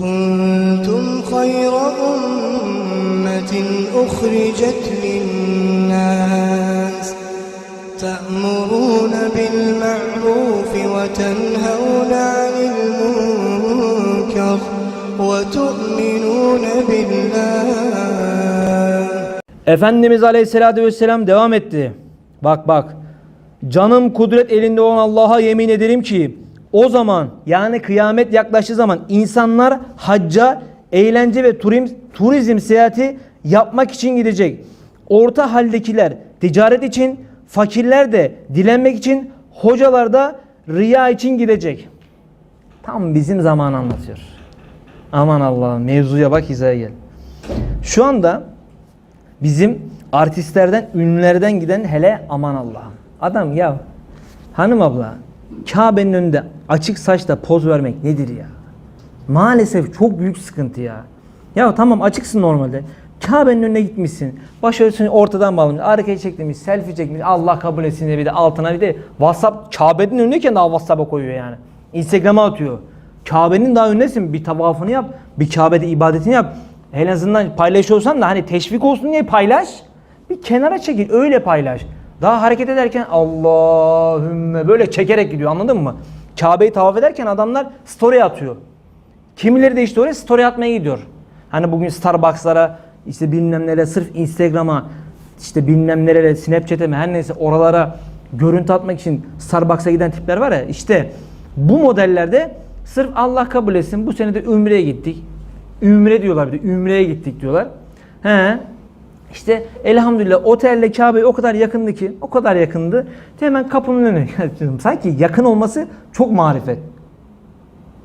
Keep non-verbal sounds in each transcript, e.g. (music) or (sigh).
كنتم خير أمة أخرجت للناس تأمرون بالمعروف وتنهون عن المنكر وتؤمنون بالله Efendimiz Aleyhisselatü Vesselam devam etti. Bak bak. Canım kudret elinde olan Allah'a yemin ederim ki o zaman yani kıyamet yaklaştığı zaman insanlar hacca, eğlence ve turizm, turizm seyahati yapmak için gidecek. Orta haldekiler ticaret için, fakirler de dilenmek için, hocalar da riya için gidecek. Tam bizim zaman anlatıyor. Aman Allah'ım mevzuya bak hizaya gel. Şu anda bizim artistlerden, ünlülerden giden hele aman Allah'ım. Adam ya hanım abla Kabe'nin önünde açık saçla poz vermek nedir ya? Maalesef çok büyük sıkıntı ya. Ya tamam açıksın normalde. Kabe'nin önüne gitmişsin. Başörtüsünü ortadan bağlamış. Arkaya çekmiş. Selfie çekmiş. Allah kabul etsin diye bir de altına bir de WhatsApp Kabe'nin önündeyken daha WhatsApp'a koyuyor yani. Instagram'a atıyor. Kabe'nin daha önündesin. Bir tavafını yap. Bir Kabe'de ibadetini yap. En azından paylaşıyorsan da hani teşvik olsun diye paylaş. Bir kenara çekil. Öyle paylaş. Daha hareket ederken Allahümme böyle çekerek gidiyor anladın mı? Kabe'yi tavaf ederken adamlar story atıyor. Kimileri de işte oraya story atmaya gidiyor. Hani bugün Starbucks'lara işte bilmem nelere sırf Instagram'a işte bilmem nereye Snapchat'e mi her neyse oralara görüntü atmak için Starbucks'a giden tipler var ya işte bu modellerde sırf Allah kabul etsin bu sene de Ümre'ye gittik. Ümre diyorlar bir de Ümre'ye gittik diyorlar. He. İşte elhamdülillah otelle Kabe o kadar yakındı ki o kadar yakındı. Hemen kapının önüne (laughs) Sanki yakın olması çok marifet.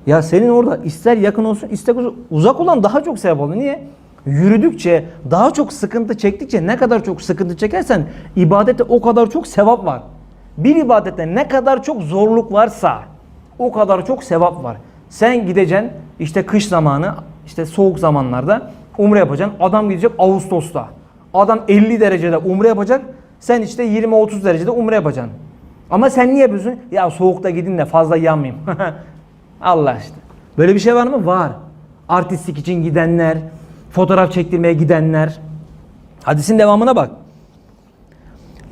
Ya senin orada ister yakın olsun ister uzak olan daha çok sevap oluyor. Niye? Yürüdükçe, daha çok sıkıntı çektikçe ne kadar çok sıkıntı çekersen ibadette o kadar çok sevap var. Bir ibadette ne kadar çok zorluk varsa o kadar çok sevap var. Sen gideceksin işte kış zamanı, işte soğuk zamanlarda umre yapacaksın. Adam gidecek Ağustos'ta. Adam 50 derecede umre yapacak. Sen işte 20-30 derecede umre yapacaksın. Ama sen niye yapıyorsun? Ya soğukta gidin de fazla yanmayayım. (laughs) Allah işte. Böyle bir şey var mı? Var. Artistlik için gidenler, fotoğraf çektirmeye gidenler. Hadisin devamına bak.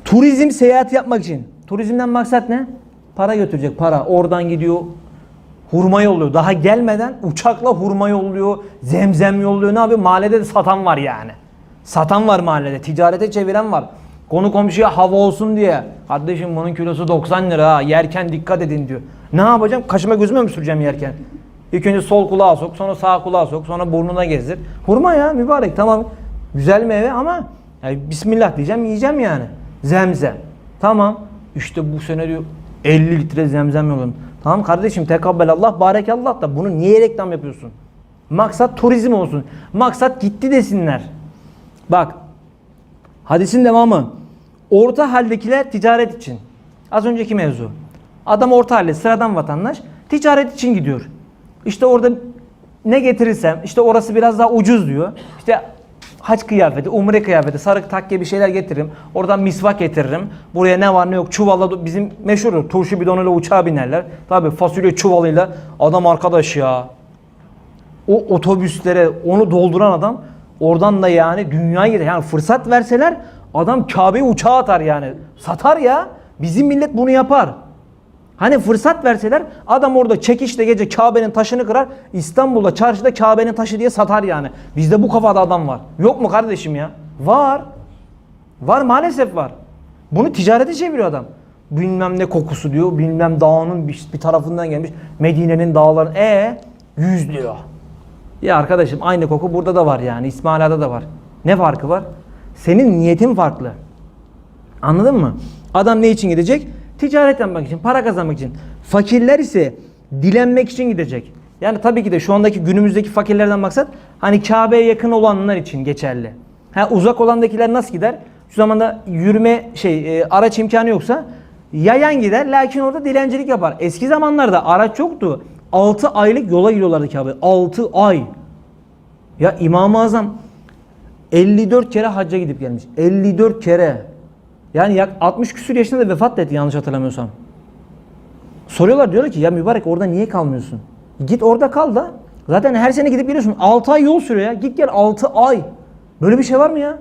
Turizm seyahati yapmak için. Turizmden maksat ne? Para götürecek para. Oradan gidiyor. Hurma yolluyor. Daha gelmeden uçakla hurma yolluyor. Zemzem yolluyor. Ne yapıyor? Mahallede de satan var yani. Satan var mahallede. Ticarete çeviren var. Konu komşuya hava olsun diye. Kardeşim bunun kilosu 90 lira. Yerken dikkat edin diyor. Ne yapacağım? Kaşıma gözüme mi süreceğim yerken? İlk önce sol kulağa sok, sonra sağ kulağa sok, sonra burnuna gezdir. Hurma ya mübarek tamam. Güzel meyve ama yani Bismillah diyeceğim yiyeceğim yani. Zemzem. Tamam. İşte bu sene diyor 50 litre zemzem yolladım. Tamam kardeşim tekabbel Allah barekallah da bunu niye reklam yapıyorsun? Maksat turizm olsun. Maksat gitti desinler. Bak hadisin devamı. Orta haldekiler ticaret için. Az önceki mevzu. Adam orta halde sıradan vatandaş ticaret için gidiyor. İşte orada ne getirirsem işte orası biraz daha ucuz diyor. İşte haç kıyafeti, umre kıyafeti, sarık takke bir şeyler getiririm. Oradan misvak getiririm. Buraya ne var ne yok çuvalla bizim meşhurdur. Turşu bidonuyla uçağa binerler. Tabi fasulye çuvalıyla adam arkadaş ya. O otobüslere onu dolduran adam oradan da yani dünyaya gider. Yani fırsat verseler adam Kabe'yi uçağa atar yani. Satar ya. Bizim millet bunu yapar. Hani fırsat verseler adam orada çekişle gece Kabe'nin taşını kırar. İstanbul'da çarşıda Kabe'nin taşı diye satar yani. Bizde bu kafada adam var. Yok mu kardeşim ya? Var. Var maalesef var. Bunu ticarete çeviriyor adam. Bilmem ne kokusu diyor. Bilmem dağının bir, tarafından gelmiş. Medine'nin dağları. E yüz diyor. Ya arkadaşım aynı koku burada da var yani. İsmaila'da da var. Ne farkı var? Senin niyetin farklı. Anladın mı? Adam ne için gidecek? Ticaret yapmak için, para kazanmak için. Fakirler ise dilenmek için gidecek. Yani tabii ki de şu andaki günümüzdeki fakirlerden maksat hani Kabe'ye yakın olanlar için geçerli. Ha uzak olandakiler nasıl gider? Şu zamanda yürüme şey e, araç imkanı yoksa yayan gider lakin orada dilencilik yapar. Eski zamanlarda araç yoktu. 6 aylık yola gidiyorlardı Kabe'ye. 6 ay. Ya İmam-ı Azam 54 kere hacca gidip gelmiş. 54 kere. Yani yak 60 küsur yaşında da vefat etti yanlış hatırlamıyorsam. Soruyorlar diyorlar ki ya mübarek orada niye kalmıyorsun? Git orada kal da Zaten her sene gidip geliyorsun. 6 ay yol sürüyor ya. Git gel 6 ay. Böyle bir şey var mı ya?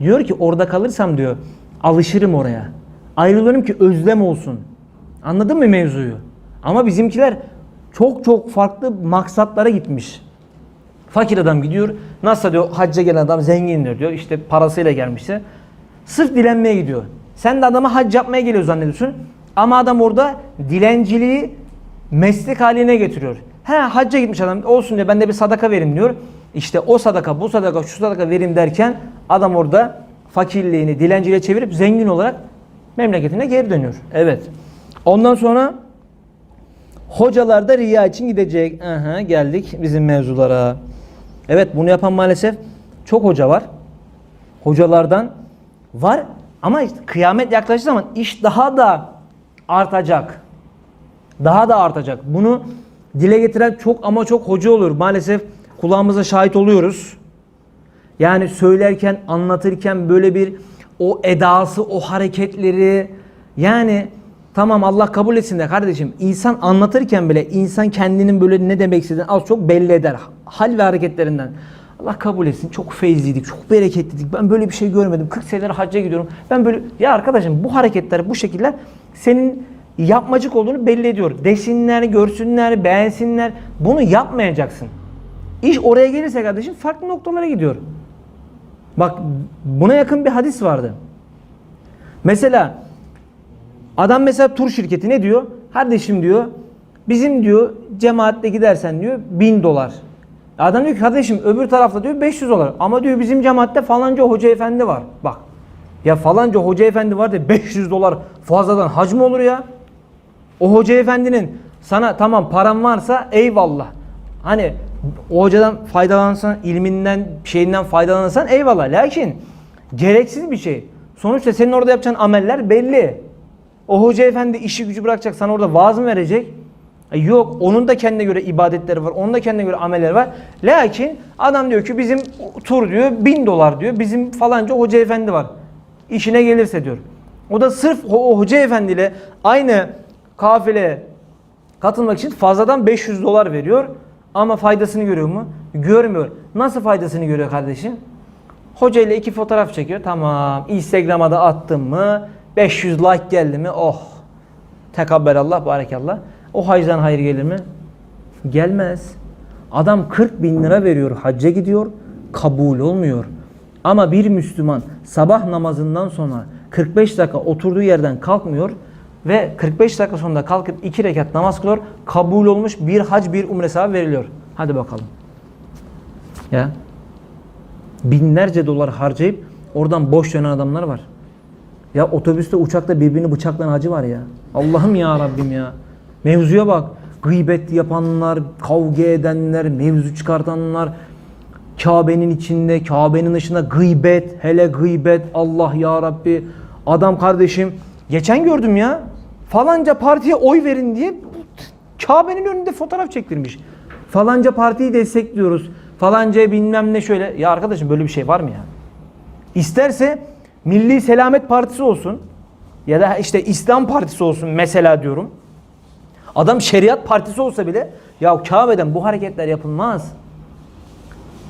Diyor ki orada kalırsam diyor alışırım oraya. Ayrılırım ki özlem olsun. Anladın mı mevzuyu? Ama bizimkiler çok çok farklı maksatlara gitmiş. Fakir adam gidiyor. Nasıl diyor hacca gelen adam zengindir diyor. İşte parasıyla gelmişse. Sırf dilenmeye gidiyor. Sen de adama hac yapmaya geliyor zannediyorsun. Ama adam orada dilenciliği meslek haline getiriyor. He hacca gitmiş adam olsun diyor ben de bir sadaka vereyim diyor. İşte o sadaka bu sadaka şu sadaka vereyim derken adam orada fakirliğini dilenciliğe çevirip zengin olarak memleketine geri dönüyor. Evet. Ondan sonra Hocalar da riya için gidecek. Aha, geldik bizim mevzulara. Evet bunu yapan maalesef çok hoca var. Hocalardan var ama işte kıyamet yaklaştığı zaman iş daha da artacak. Daha da artacak. Bunu dile getiren çok ama çok hoca olur. Maalesef kulağımıza şahit oluyoruz. Yani söylerken, anlatırken böyle bir o edası, o hareketleri yani tamam Allah kabul etsin de kardeşim insan anlatırken bile insan kendinin böyle ne demek istediğini az çok belli eder. Hal ve hareketlerinden. Allah kabul etsin. Çok feyzliydik, çok bereketliydik. Ben böyle bir şey görmedim. 40 seneler hacca gidiyorum. Ben böyle ya arkadaşım bu hareketler, bu şekiller senin yapmacık olduğunu belli ediyor. Desinler, görsünler, beğensinler. Bunu yapmayacaksın. İş oraya gelirse kardeşim farklı noktalara gidiyor. Bak buna yakın bir hadis vardı. Mesela adam mesela tur şirketi ne diyor? Kardeşim diyor bizim diyor cemaatle gidersen diyor 1000 dolar. Adam diyor ki kardeşim öbür tarafta diyor 500 dolar. Ama diyor bizim cemaatte falanca hoca efendi var. Bak ya falanca hoca efendi var da 500 dolar fazladan hac mı olur ya? O hoca efendinin sana tamam paran varsa eyvallah. Hani o hocadan faydalansan, ilminden, şeyinden faydalanırsan eyvallah. Lakin gereksiz bir şey. Sonuçta senin orada yapacağın ameller belli. O hoca efendi işi gücü bırakacak, sana orada vaaz mı verecek? E Yok, onun da kendine göre ibadetleri var, onun da kendine göre amelleri var. Lakin adam diyor ki bizim tur diyor bin dolar diyor, bizim falanca hoca efendi var. İşine gelirse diyor. O da sırf o, hoca efendiyle aynı kafile katılmak için fazladan 500 dolar veriyor. Ama faydasını görüyor mu? Görmüyor. Nasıl faydasını görüyor kardeşim? Hoca ile iki fotoğraf çekiyor. Tamam. Instagram'a da attım mı? 500 like geldi mi? Oh. Tekabbelallah, barekallah. O hacdan hayır gelir mi? Gelmez. Adam 40 bin lira veriyor, hacca gidiyor, kabul olmuyor. Ama bir Müslüman sabah namazından sonra 45 dakika oturduğu yerden kalkmıyor ve 45 dakika sonunda kalkıp 2 rekat namaz kılıyor, kabul olmuş bir hac bir umre sevabı veriliyor. Hadi bakalım. Ya binlerce dolar harcayıp oradan boş dönen adamlar var. Ya otobüste uçakta birbirini bıçaklayan hacı var ya. Allah'ım ya Rabbim ya. Mevzuya bak. Gıybet yapanlar, kavga edenler, mevzu çıkartanlar, Kabe'nin içinde, Kabe'nin dışında gıybet, hele gıybet, Allah ya Rabbi. Adam kardeşim, geçen gördüm ya. Falanca partiye oy verin diye Kabe'nin önünde fotoğraf çektirmiş. Falanca partiyi destekliyoruz. Falanca bilmem ne şöyle. Ya arkadaşım böyle bir şey var mı ya? İsterse Milli Selamet Partisi olsun ya da işte İslam Partisi olsun mesela diyorum. Adam şeriat partisi olsa bile ya Kabe'den bu hareketler yapılmaz.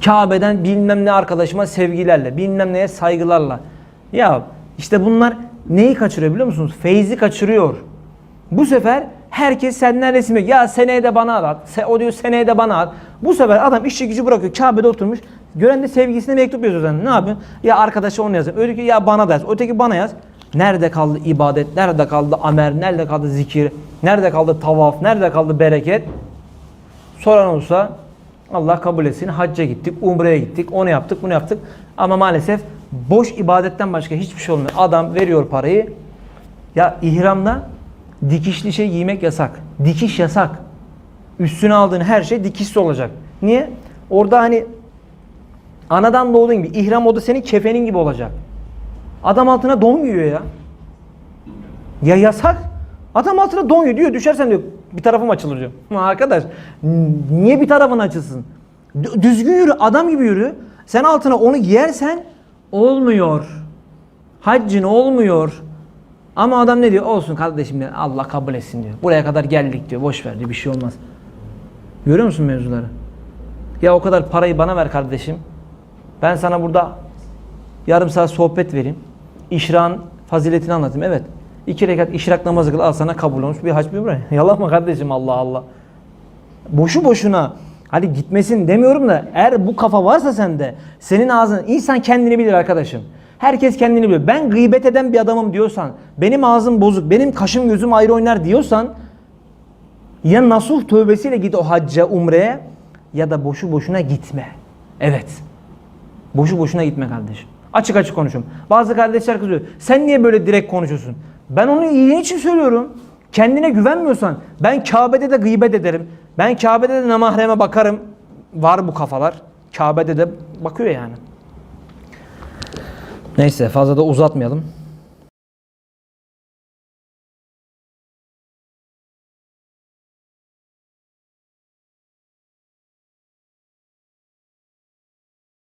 Kabe'den bilmem ne arkadaşıma sevgilerle, bilmem neye saygılarla. Ya işte bunlar neyi kaçırıyor biliyor musunuz? Feyzi kaçırıyor. Bu sefer herkes senden resim yapıyor. Ya seneye de bana at. O diyor seneye de bana at. Bu sefer adam işçi gücü bırakıyor. Kabe'de oturmuş. Gören de sevgilisine mektup yazıyor. zaten. Ne yapıyor? Ya arkadaşı onu yazıyor. Öteki ya bana da yaz. Öteki bana yaz. Nerede kaldı ibadet? Nerede kaldı amer? Nerede kaldı zikir? Nerede kaldı tavaf? Nerede kaldı bereket? Soran olsa Allah kabul etsin. Hacca gittik, umreye gittik, onu yaptık, bunu yaptık. Ama maalesef boş ibadetten başka hiçbir şey olmuyor. Adam veriyor parayı. Ya ihramda dikişli şey giymek yasak. Dikiş yasak. Üstüne aldığın her şey dikişli olacak. Niye? Orada hani anadan doğduğun gibi ihram o da senin kefenin gibi olacak. Adam altına don giyiyor ya. Ya yasak. Adam altına don giyiyor diyor düşersen diyor bir tarafım açılır diyor. Arkadaş niye bir tarafın açılsın? Düzgün yürü adam gibi yürü. Sen altına onu giyersen olmuyor. Haccın olmuyor. Ama adam ne diyor? Olsun kardeşim diyor. Allah kabul etsin diyor. Buraya kadar geldik diyor. Boş ver diyor. Bir şey olmaz. Görüyor musun mevzuları? Ya o kadar parayı bana ver kardeşim. Ben sana burada yarım saat sohbet vereyim. İşran faziletini anlatayım. Evet. İki rekat işrak namazı kıl al sana kabul olmuş bir hac bir umre. Yalan mı (laughs) kardeşim Allah Allah. Boşu boşuna hadi gitmesin demiyorum da eğer bu kafa varsa sende senin ağzın insan kendini bilir arkadaşım. Herkes kendini bilir. Ben gıybet eden bir adamım diyorsan, benim ağzım bozuk, benim kaşım gözüm ayrı oynar diyorsan ya nasuh tövbesiyle git o hacca, umreye ya da boşu boşuna gitme. Evet. Boşu boşuna gitme kardeşim. Açık açık konuşuyorum. Bazı kardeşler kızıyor. Sen niye böyle direkt konuşuyorsun? Ben onu iyiliğin için söylüyorum. Kendine güvenmiyorsan ben Kabe'de de gıybet ederim. Ben Kabe'de de namahreme bakarım. Var bu kafalar. Kabe'de de bakıyor yani. Neyse fazla da uzatmayalım.